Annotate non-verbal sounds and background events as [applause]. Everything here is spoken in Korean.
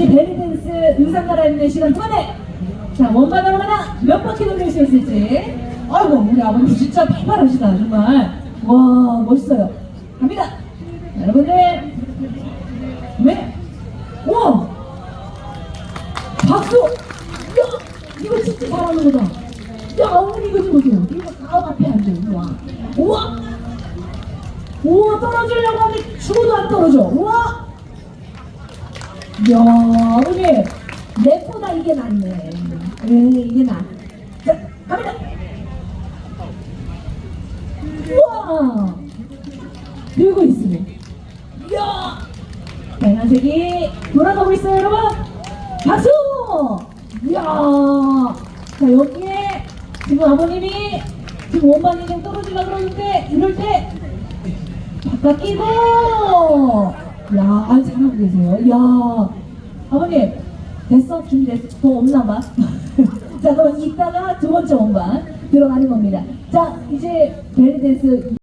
잠시 베리댄스 의상 갈아입는 시간 그만해! 자, 원반 얼마나 몇 바퀴 돌릴 수 있을지. 아이고, 우리 아버님 진짜 팔팔하시다, 정말. 와, 멋있어요. 갑니다. 자, 여러분들. 네. 우와! 박수! 야! 이거 진짜 잘하는 거다. 야, 어머니 이거 좀 보세요. 이거 가업 앞에 앉아요. 우와. 우와! 우와, 떨어지려고 하는데 죽어도 안 떨어져. 우와! 야, 어머니. 내보다 이게 낫네. 네, 이게 나. 자, 갑니다. 우와! 들고 있으면. 이야! 빨간색이 돌아가고 있어요, 여러분. 박수! 이야! 자, 여기에 지금 아버님이 지금 원반이 좀 떨어지려고 그러는데, 이럴 때 바깥 끼고! 야, 아주 잘하고 계세요. 이야! 아버님, 됐어? 준비됐어? 더 없나 봐. [laughs] 자, 그럼 이따가 두 번째 원반 들어가는 겁니다. 자, 이제 벨리댄스